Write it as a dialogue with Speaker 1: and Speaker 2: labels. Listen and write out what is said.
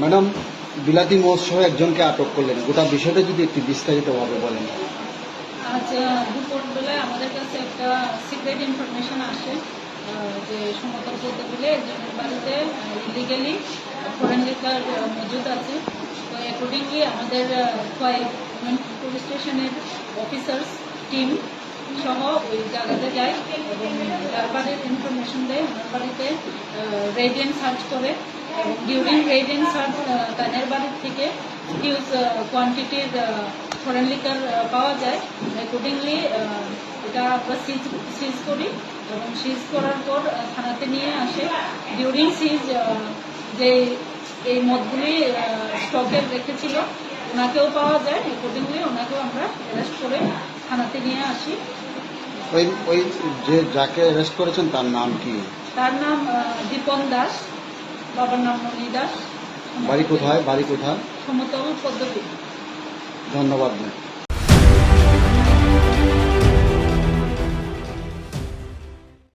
Speaker 1: Madam বিলাতি সহ একজনকে আটক করলেন। গোটা বিষয়টা যদি একটু বিস্তারিতভাবে বলেন।
Speaker 2: আজ আহ, দুপুরবেলায় আমাদের কাছে একটা সিক্রেট ইনফরমেশন আসে যে সমতল বলতে একজনের বাড়িতে ইলিগেলি ফরেন লিকার মজুদ আছে। তো অ্যাকর্ডিংলি আমাদের পুলিশ স্টেশনের অফিসার্স টিম সহ ওই জায়গাতে যায় এবং যার ইনফরমেশন দেয় ওনার বাড়িতে রেডিয়েন্ট সার্চ করে। ডিউরিং রেডিয়েন্ট সার্চ তাদের বাড়ির থেকে হিউজ কোয়ান্টিটির ফরেন লিকার পাওয়া যায়। অ্যাকর্ডিংলি এটা আমরা সিজ সিজ করি এবং সিজ করার পর থানাতে নিয়ে আসে। ডিউরিং সিজ যে এই মদগুলি স্টকে রেখেছিল, ওনাকেও পাওয়া যায়। অ্যাকর্ডিংলি ওনাকেও আমরা অ্যারেস্ট করে থানাতে নিয়ে আসি।
Speaker 1: ওই ওই যে যাকে অ্যারেস্ট করেছেন তার নাম কি?
Speaker 2: তার নাম দীপন দাস। বাবার নাম মণি দাস।
Speaker 1: বাড়ি কোথায়? বাড়ি কোথায়?
Speaker 2: সমতল পদ্ধতি
Speaker 1: ধন্যবাদ। ম্যাম